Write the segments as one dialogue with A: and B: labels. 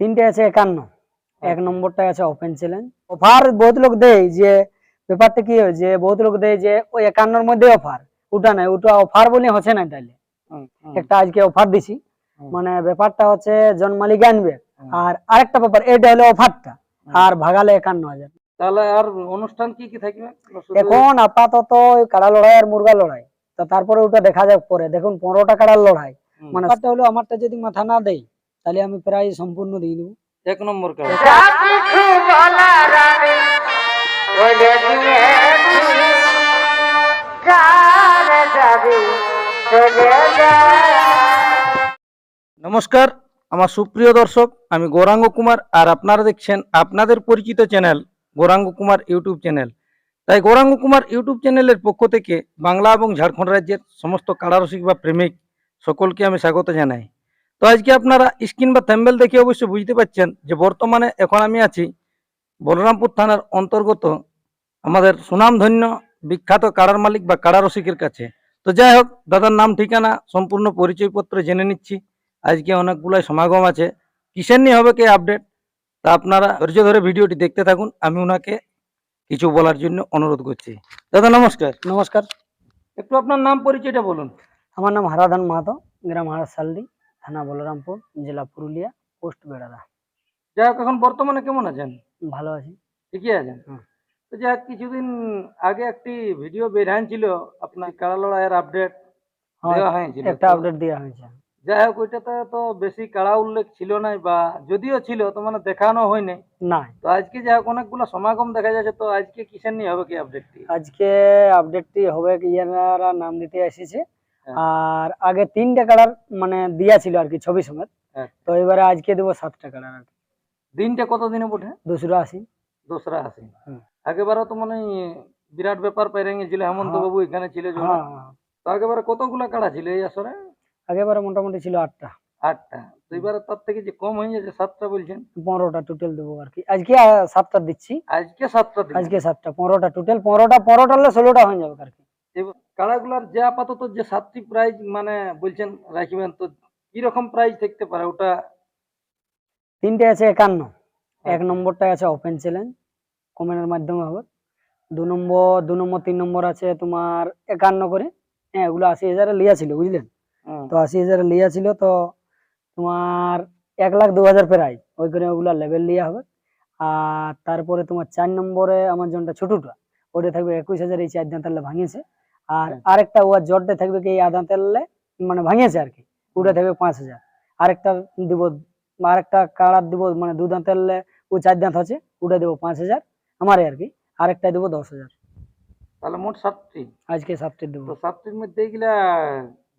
A: তিনটে আছে একান্ন। এক নম্বরটা আছে ওপেন চ্যালেঞ্জ অফার বহুত লোক দেয় যে ব্যাপারটা কি হয় যে বহুত লোক দেয় যে ওই একান্নর মধ্যে অফার ওটা নাই ওটা অফার বলে হচ্ছে না তাইলে। একটা আজকে অফার দিছি। মানে ব্যাপারটা হচ্ছে জন মালিক আনবে। আর আরেকটা ব্যাপার এটা হলো অফারটা আর ভাগালে একান্ন হাজার।
B: তাহলে আর অনুষ্ঠান কি কি থাকবে?
A: এখন আপাতত কাড়া লড়াই আর মুরগা লড়াই। তো তারপরে ওটা দেখা যাক পরে। দেখুন পনেরোটা কাড়ার লড়াই। মানে হলো আমারটা যদি মাথা না দেয় তাহলে আমি প্রায় সম্পূর্ণ দিয়ে দেবো।
B: এক নম্বর নমস্কার আমার সুপ্রিয় দর্শক আমি গৌরাঙ্গ কুমার আর আপনারা দেখছেন আপনাদের পরিচিত channel Gauranga Kumar YouTube channel. তাই গৌরাঙ্গ কুমার ইউটিউব চ্যানেলের পক্ষ থেকে বাংলা এবং ঝাড়খণ্ড রাজ্যের সমস্ত কারারসিক বা প্রেমিক সকলকে আমি স্বাগত জানাই। তো আজকে আপনারা স্ক্রিন বা থ্যাম্বেল দেখে অবশ্যই বুঝতে পারছেন যে বর্তমানে এখন আমি আছি বলরামপুর থানার অন্তর্গত আমাদের সুনামধন্য বিখ্যাত কাড়ার মালিক বা কাড়া রসিকের কাছে। তো যাই হোক দাদার নাম ঠিকানা সম্পূর্ণ পরিচয়পত্র জেনে নিচ্ছি। আজকে অনেকগুলাই সমাগম আছে। কিসের নিয়ে হবে কে আপডেট তা আপনারা ধৈর্য ধরে ভিডিওটি দেখতে থাকুন। আমি ওনাকে কিছু বলার জন্য অনুরোধ করছি। দাদা নমস্কার।
A: নমস্কার।
B: একটু আপনার নাম পরিচয়টা বলুন।
A: আমার নাম হারাধন মাহাতো গ্রাম হারাসালদি থানা বলরামপুর জেলা পুরুলিয়া পোস্ট বেড়াদা।
B: যাই হোক এখন বর্তমানে কেমন আছেন?
A: ভালো আছি।
B: ঠিকই আছেন? তো যাই হোক, কিছুদিন আগে একটি ভিডিও বের হয়েছিল আপনার কাড়া লড়াইয়ের আপডেট
A: হ্যাঁ,
B: দেওয়া হয়েছিল।
A: একটা আপডেট দেওয়া হয়েছে।
B: যাই হোক ওইটাতে তো বেশি কাড়া উল্লেখ ছিল না বা যদিও ছিল তো মানে দেখানো হয়নি।
A: না
B: তো আজকে যাই হোক অনেকগুলো সমাগম দেখা যাচ্ছে তো আজকে কিসের নিয়ে হবে কি আপডেটটি
A: আজকে আপডেটটি হবে কি ইয়ারা নাম দিতে এসেছে। আর আগে তিনটা কালার মানে দিয়া ছিল আর কি ছবি সমেত।
B: হ্যাঁ।
A: তো এবারে আজকে দেবো সাতটা কালার আর কি।
B: দিনটা কত দিনে পড়ে
A: দুশো আশি
B: দোসরা আসি
A: হুম।
B: আগেবারও তো মানে বিরাট ব্যাপার পেরে গেছিল হেমন্ত
A: হ্যাঁ।
B: বাবু এখানে ছিল।
A: হ্যাঁ হ্যাঁ।
B: তো আগেবারে কতগুলা কাড়া ছিল এই আসরে?
A: আগেবারে মোটামুটি ছিল আটটা।
B: আটটা। তো এবারে তার থেকে যে কম হয়ে যাচ্ছে সাতটা বলছেন?
A: পনেরোটা টোটাল দেবো আর কি। আজকে সাতটা দিচ্ছি।
B: আজকে সাতটা
A: আজকে সাতটা পনেরোটা টোটাল পনেরোটা পনেরোটা হলে ষোলোটা হয়ে যাবে আর কি।
B: কাড়াগুলার যে আপাতত যে সাতটি প্রাইজ মানে বলছেন রাখবেন তো প্রাইজ থাকতে পারে? ওটা
A: তিনটে আছে একান্ন। এক
B: আচ্ছা।
A: নম্বরটা আছে ওপেন চ্যালেঞ্জ কমেন্টের মাধ্যমে হবে দু নম্বর দু নম্বর তিন নম্বর আছে তোমার একান্ন করে। হ্যাঁ এগুলো আশি হাজারে লিয়া ছিল বুঝলেন? তো আশি হাজারে লিয়া ছিল তো তোমার এক লাখ দু হাজার প্রাইজ ওই করে ওগুলা লেভেল লিয়া হবে। আর তারপরে তোমার চার নম্বরে আমার জনটা ছোটটা। ওটা থাকবে একুশ হাজার এই চার দিন তাহলে ভাঙিয়েছে। আর
B: হ্যাঁ।
A: আরেকটা ওয়ার জটটা থাকবে কি এই আধা তেলে? মানে ভাঙিয়েছে আর কি। ওটা থাকবে পাঁচ হাজার। আরেকটা দিব আরেকটা কাড়ার দিব মানে দু দাঁতেলে ও চার দাঁত আছে ওটা দেবো পাঁচ হাজার। আমারই আর কি। আরেকটা দেবো দশ হাজার।
B: তাহলে মোট সাতটি।
A: আজকে সাতটি দেবো।
B: তো সাতটির মধ্যে এইগুলা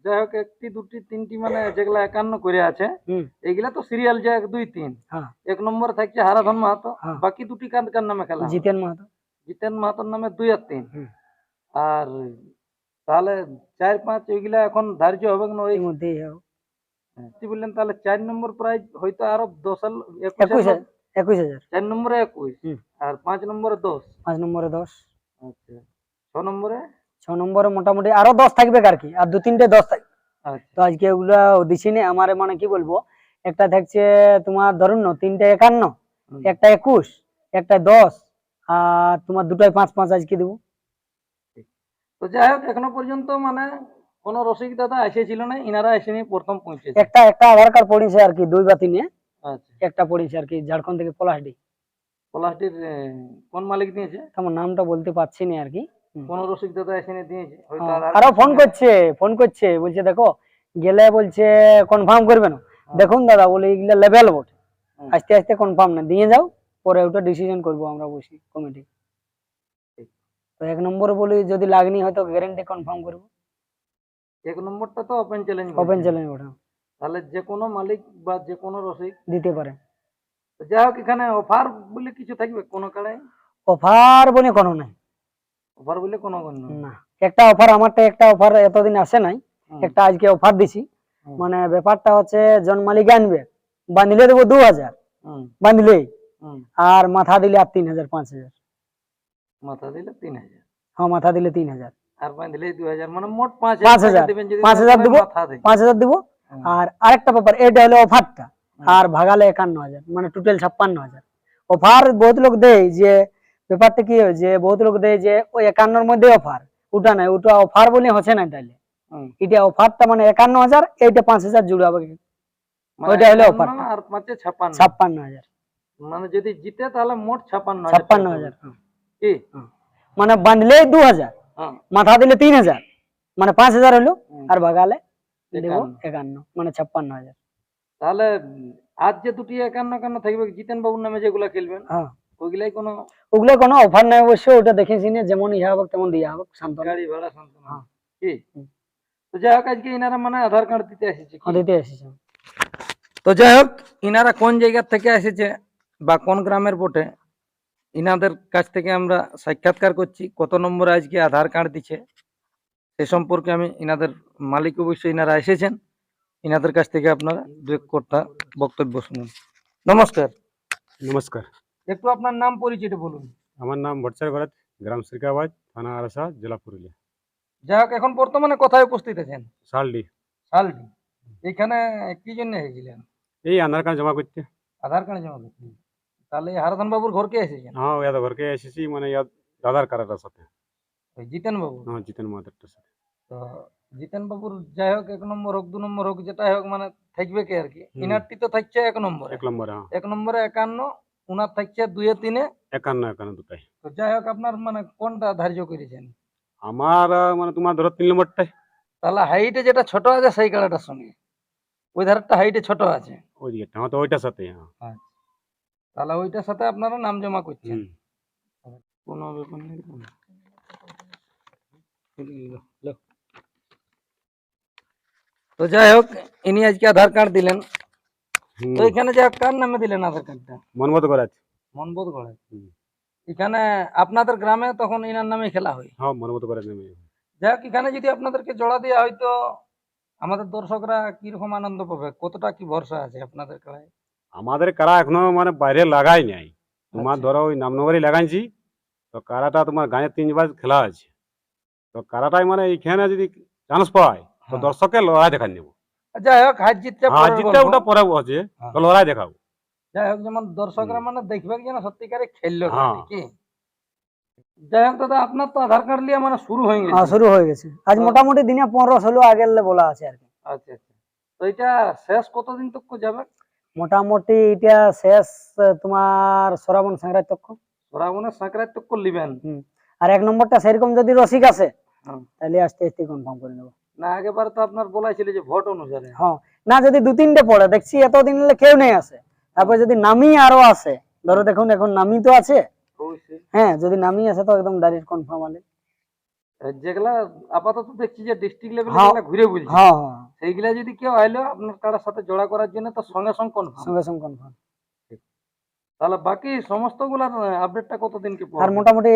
B: যাই হোক একটি দুটি তিনটি মানে যেগুলা একান্ন করে আছে
A: হুম।
B: এইগুলা তো সিরিয়াল যে এক দুই তিন।
A: হ্যাঁ।
B: এক নম্বর থাকছে হারাধন মাহাতো।
A: হ্যাঁ।
B: বাকি দুটি কার কার নামে খেলা
A: জিতেন মাহাতো।
B: জিতেন মাহাতোর নামে দুই আর তিন। আর তাহলে চার পাঁচ ওইগুলা এখন ধার্য হবে না ওই
A: মধ্যেই।
B: কি বললেন তাহলে চার নম্বর প্রাইজ হয়তো আরও দশ একুশ
A: একুশ হাজার। একুশ হাজার।
B: চার নম্বরে একুশ আর পাঁচ নম্বরে দশ।
A: পাঁচ নম্বরে দশ।
B: আচ্ছা ছ নম্বরে?
A: ছ নম্বরে মোটামুটি আরও দশ থাকবে আর কি আর দু তিনটে দশ থাকবে
B: আচ্ছা।
A: তো আজকে ওগুলা দিছি নে আমার মানে কি বলব একটা থাকছে তোমার ধরুন না তিনটে একান্ন একটা একুশ একটা দশ আর তোমার দুটাই পাঁচ পাঁচ আজকে দেবো।
B: তো যাই হোক এখনও পর্যন্ত মানে কোনো রসিক দাদা এসেছিল না ইনারা এসেনি প্রথম পৌঁছেছে।
A: একটা একটা আধার কার্ড পড়েছে আর কি দুই বা তিনে।
B: আচ্ছা।
A: একটা পড়েছে আর কি ঝাড়খণ্ড থেকে পলাশডি।
B: পলাশটির আহ, কোন মালিক দিয়েছে?
A: আমার নামটা বলতে পারছি না আর কি।
B: কোন রসিক দাদা এসে দিয়েছে। আরও
A: ফোন করছে ফোন করছে বলছে দেখো গেলে বলছে কনফার্ম করবে না।
B: হ্যাঁ।
A: দেখুন দাদা বলে এগুলা লেভেল বটে
B: হুম।
A: আস্তে আস্তে কনফার্ম না দিয়ে যাও পরে ওটা ডিসিশন করব আমরা বসি কমিটি এক নম্বর বলি যদি লাগনি হয়তো গ্যারেন্টি কনফার্ম করব।
B: এক নম্বরটা তো ওপেন চ্যালেঞ্জ
A: ওপেন চ্যালেঞ্জ ওটা
B: তাহলে যে কোনো মালিক বা যে কোনো রসিক
A: দিতে পারে।
B: তো যাই হোক এখানে অফার বলে কিছু থাকবে কোনো কাড়াই
A: অফার বলে কোনো নাই।
B: অফার বলে কোনো
A: না একটা অফার আমারটা একটা অফার এতদিন আসে নাই। একটা আজকে অফার দিছি। মানে ব্যাপারটা হচ্ছে জন মালিক আনবে বাঁধিলে দেবো দু হাজার। বাঁধলেই আর মাথা দিলে আর তিন হাজার পাঁচ হাজার।
B: মাথা দিলে তিন হাজার।
A: হ্যাঁ মাথা দিলে তিন হাজার।
B: আর বাঁধলে দু হাজার মানে মোট পাঁচ
A: পাঁচ হাজার। পাঁচ হাজার দেবো। পাঁচ হাজার দিব। আর আরেকটা ব্যাপার এটা হলো অফারটা। আর ভাগালে একান্ন হাজার মানে টোটাল ছাপ্পান্ন হাজার। অফার বহুত লোক দেয় যে ব্যাপারটা কি হয় যে বহুত লোক দেয় যে ওই একান্নর মধ্যে অফার। ওটা নাই ওটা অফার বলে হচ্ছে না তাইলে। এটা অফারটা মানে একান্ন হাজার এইটা পাঁচ হাজার জুড়াবে
B: মানে
A: ওইটা হলো।
B: আর পাঁচে ছাপ্পান্ন।
A: ছাপ্পান্ন হাজার।
B: মানে যদি জিতে তাহলে মোট ছাপ্পান্ন
A: ছাপ্পান্ন হাজার।
B: হবে। কি?
A: মানে বাঁধলে দু হাজার
B: হ্যাঁ।
A: মাথা দিলে তিন হাজার মানে পাঁচ হাজার হলো আর ভাগালে দেবো
B: একান্ন।
A: মানে ছাপ্পান্ন হাজার
B: তাহলে আজ যে দুটি একান্ন একান্ন থাকবে জিতেন বাবুর নামে যেগুলা খেলবেন
A: হ্যাঁ।
B: ওইগুলাই কোনো
A: ওগুলো কোনো অফার নাই অবশ্য ওটা দেখেছি না যেমন ইহা তেমন দিয়া
B: গাড়ি ভাড়া
A: হ্যাঁ।
B: কি? তো যাই হোক আজকে ইনারা মানে আধার কার্ড দিতে এসেছে।
A: দিতে এসেছে।
B: তো যাই হোক ইনারা কোন জায়গা থেকে এসেছে বা কোন গ্রামের বটে ইনাদের কাছ থেকে আমরা সাক্ষাৎকার করছি কত নম্বরে আজকে আধার কার্ড দিচ্ছে সে সম্পর্কে আমি ইনাদের মালিক অবশ্যই ইনারা এসেছেন ইনাদের কাছ থেকে আপনারা দু কথা বক্তব্য শুনুন। নমস্কার।
C: নমস্কার।
B: একটু আপনার নাম পরিচয়টা বলুন।
C: আমার নাম ভট্টাচার্য ভরত গ্রাম শ্রীকাবাজ থানা আরসা জেলা পুরুলিয়া।
B: যাই হোক এখন বর্তমানে কোথায় উপস্থিত আছেন?
C: শালডি।
B: শালটি এখানে কি জন্য এসেছিলেন?
C: এই আধার কার্ড জমা করতে।
B: আধার কার্ড জমা করতে। তাহলে হারাধন বাবুর ঘরকে এসেছেন?
C: হ্যাঁ ইয়াদ ঘরকে এসেছি মানে ইয়াদ দাদার কারাটার সাথে।
B: ওই জিতেন বাবু?
C: হ্যাঁ জিতেন মাহাতারটার সাথে।
B: তো জিতেন বাবুর যাই হোক এক নম্বর হোক দু নম্বর হোক যেটাই হোক মানে থাকবে কে আর কি। ইনারটি তো থাকছে এক নম্বরে।
C: এক নম্বরে হ্যাঁ।
B: এক নম্বরে একান্ন উনার থাকছে দুয়ে তিনে।
C: একান্ন একান্ন দুটাই।
B: তো যাই হোক আপনার মানে কোনটা ধার্য করেছেন?
C: আমার মানে তোমার ধরো তিন নম্বরটাই।
B: তাহলে হাইটে যেটা ছোট আছে সেই কালারটার সঙ্গে ওই ধারটা হাইটে ছোট আছে।
C: ওই দিকে হ্যাঁ তো ওইটার সাথে হ্যাঁ।
B: তাহলে ওইটার সাথে আপনারা নাম জমা করছেন। কোনো ব্যাপার নেই তো যাই হোক ইনি আজকে আধার কার্ড দিলেন। তো এখানে যে কার নামে দিলেন আধার কার্ডটা?
C: মনবোধ করা
B: মনবোধ গড়ে এখানে আপনাদের গ্রামে তখন ইনার নামে খেলা হয়?
C: হ্যাঁ মনবোধ করে নেমে।
B: যাই হোক এখানে যদি আপনাদেরকে জোড়া দেওয়া হয়তো আমাদের দর্শকরা কীরকম আনন্দ পাবে? কতটা কি ভরসা আছে আপনাদের খেলায়
C: আমাদের কারা এখনও মানে বাইরে লাগাই নাই। তোমার
B: আচ্ছা।
C: ধরো ওই নামনগরই লাগাইছি তো কারাটা তোমার গাঁয়ে তিনবার খেলা আছে তো কারাটাই মানে এইখানে যদি চান্স পায় তো
B: হ্যাঁ।
C: দর্শকের লড়াই দেখান নেব।
B: যাই হোক হার জিতটা
C: হ্যাঁ
B: গল্প।
C: ওটা পরে আছে
B: হ্যাঁ।
C: তো লড়াই দেখাবো
B: যাই হোক যেমন দর্শকরা মানে দেখবে যেন সত্যিকারে খেললো
C: হ্যাঁ।
B: কি যাই হোক দাদা আপনার তো আধার কার্ড নিয়ে মানে শুরু হয়ে
A: হ্যাঁ
B: গেছে
A: শুরু হয়ে গেছে। আজ মোটামুটি দিনে পনেরো ষোলো আগের বলা আছে আর কি।
B: আচ্ছা আচ্ছা। তো এটা শেষ কতদিন তক যাবে?
A: মোটামুটি এটা শেষ তোমার শ্রাবণ সংক্রান্ত তখন
B: শ্রাবণের সাঁকড়ায় তক লিবেন
A: আর এক নম্বরটা সেরকম যদি রসিক
B: হ্যাঁ।
A: তাহলে আস্তে আস্তে কনফার্ম করে নেব
B: না আগেবার তো আপনার বলাই ছিল যে ভোট অনুসারে
A: হ্যাঁ না যদি দু তিনটে পড়ে দেখছি এতদিন হলে কেউ নেই আসে তারপর যদি নামি আরও আসে ধরো দেখুন এখন নামি তো আছে হ্যাঁ যদি নামি আসে তো একদম ডাইরেক্ট কনফার্ম আলে।
B: যেগুলা আপাতত দেখছি যে ডিস্ট্রিক্ট লেভেলে
A: হ্যাঁ।
B: ঘুরে বুঝছি
A: হ্যাঁ হ্যাঁ।
B: সেইগুলা যদি কেউ আইলো আপনার কারার সাথে জোড়া করার জন্য তো সঙ্গে সঙ্গে কনফার্ম
A: সঙ্গে সঙ্গে কনফার্ম
B: তাহলে বাকি সমস্তগুলার আপডেটটা কতদিন কি
A: আর মোটামুটি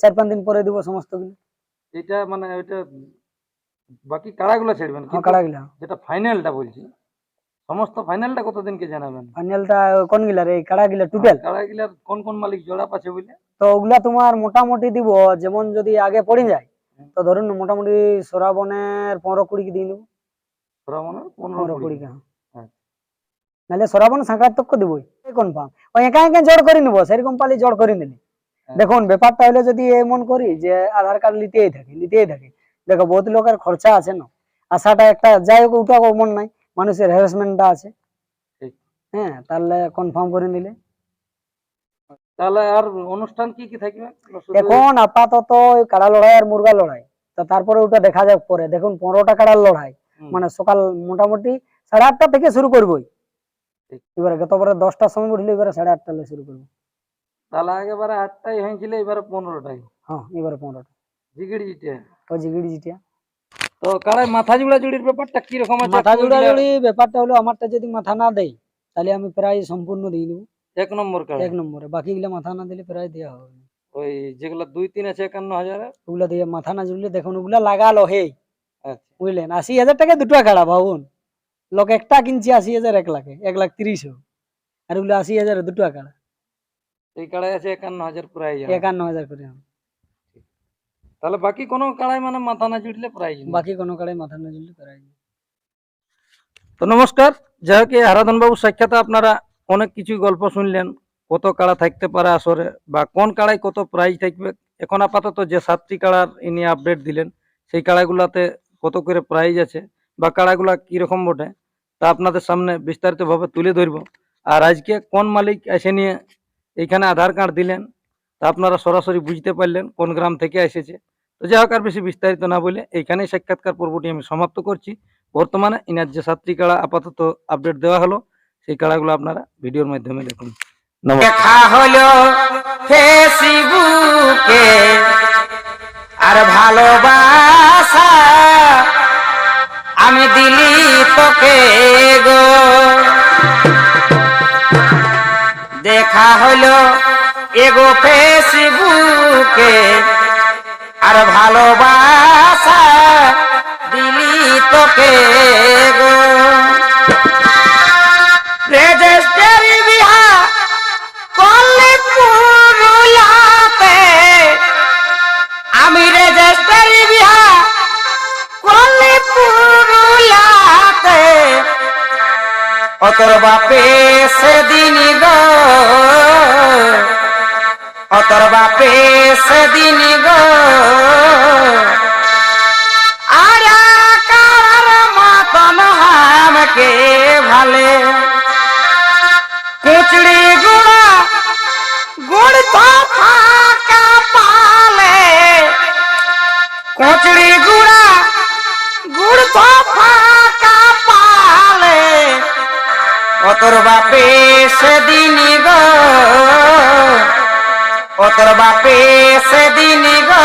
A: চার পাঁচ দিন পরে দিব সমস্তগুলো
B: এটা মানে ওইটা বাকি কাড়াগুলো ছেড়বেন
A: হ্যাঁ
B: যেটা ফাইনালটা বলছি সমস্ত ফাইনালটা কতদিনকে জানাবেন?
A: ফাইনালটা কোন গিলার? এই কাড়া গিলা টোটাল
B: কাড়াগুলার কোন কোন মালিক জোড়া পাচ্ছে বলে?
A: তো ওগুলা তোমার মোটামুটি দিব যেমন যদি আগে পড়ে যায় তো ধরুন মোটামুটি শ্রাবণের পনেরো কুড়ি কি দিয়ে দেবো।
B: শ্রাবণের পনেরো
A: পনেরো
B: কুড়ি।
A: কুড়ি কে। নাহলে শ্রাবণ সংক্রান্তক দিবই। কনফার্ম ওই একা একা জড় করে নিবো সেরকম পালি জড় করে নিলি।
B: হ্যাঁ।
A: দেখুন ব্যাপারটা হলে যদি এমন করি যে আধার কার্ড নিতেই থাকি নিতেই থাকি। দেখো বহুত লোকের খরচা আছে না। আশাটা একটা যাই হোক ওটা মন নাই। মানুষের হ্যারাসমেন্টটা আছে। হ্যাঁ তাহলে কনফার্ম করে নিলে।
B: তাহলে আর অনুষ্ঠান কি কি থাকবে?
A: এখন আপাতত কাড়া লড়াই আর মুরগা লড়াই। তো তারপরে ওটা দেখা যাক পরে। দেখুন পনেরোটা কাড়ার লড়াই। মানে সকাল মোটামুটি সাড়ে আটটা থেকে শুরু করবোই। এবারে গতবারে দশটার সময় উঠলে এবারে সাড়ে আটটা শুরু করব।
B: তাহলে আগেবারে আটটাই হয়েছিল এবারে পনেরোটাই।
A: হ্যাঁ এবারে পনেরোটা।
B: জিগিড়ি জিটে
A: ওই জিগিড়ি জিটিয়া।
B: তো কাড়ায় মাথা জুড়া জুড়ির ব্যাপারটা কি রকম আছে?
A: মাথা জোড়া
B: বললে-
A: ব্যাপারটা হলো আমারটা যদি মাথা না দেয় তাহলে আমি প্রায় সম্পূর্ণ দিয়ে দেবো।
B: এক নম্বর কাড়া
A: এক নম্বরে। বাকি গুলা মাথা না দিলে প্রায় দেওয়া হবে না।
B: ওই যেগুলো দুই তিন আছে একান্ন হাজারে?
A: ওগুলা দিয়ে মাথা না জুড়লে দেখুন ওগুলা লাগালো হে
B: আচ্ছা।
A: বুঝলেন? আশি হাজার টাকা দুটো কাড়া ভাবুন। লোক একটা কিনছে আশি হাজার এক লাখে। এক লাখ তিরিশও আর ওগুলো আশি হাজার দুটো কাড়া
B: এই কাড়ায় আছে একান্ন হাজার প্রাইজ।
A: একান্ন হাজার করে হবে।
B: তাহলে বাকি কোনো কাড়ায় মানে মাথা না জুড়লে প্রাইজ।
A: বাকি কোনো কাড়াই মাথা না জুড়লে প্রায়
B: তো নমস্কার। যাই হোক এই হারাধন বাবুর সাক্ষাতে আপনারা অনেক কিছু গল্প শুনলেন, কত কাড়া থাকতে পারে আসরে, বা কোন কাড়ায় কত প্রাইজ থাকবে। এখন আপাতত যে সাতটি কাড়ার ইনি আপডেট দিলেন, সেই কাড়াগুলাতে কত করে প্রাইজ আছে, বা কাড়াগুলা কীরকম বটে, তা আপনাদের সামনে বিস্তারিতভাবে তুলে ধরব। আর আজকে কোন মালিক এসে নিয়ে এইখানে আধার কার্ড দিলেন, তা আপনারা সরাসরি বুঝতে পারলেন কোন গ্রাম থেকে এসেছে। তো যাই হোক, আর বেশি বিস্তারিত না বলে এইখানেই সাক্ষাৎকার পর্বটি আমি সমাপ্ত করছি। বর্তমানে ইনার যে সাতটি কাড়া আপাতত আপডেট দেওয়া হলো সেই কাড়াগুলো আপনারা ভিডিওর মাধ্যমে দেখুন।
D: দেখা হলো ফেসবুকে আর ভালোবাসা আমি দিলি তোকে গো। দেখা হলো এগো ফেসবুকে আর ভালোবাসা দিলি তোকে গো। অতর বাপে সেদিন গো। অতর বাপে সেদিন গো। আর কার মতন আমাকে ভালে অতর বাপে সেদিন গো তোর বাপে সেদিন গো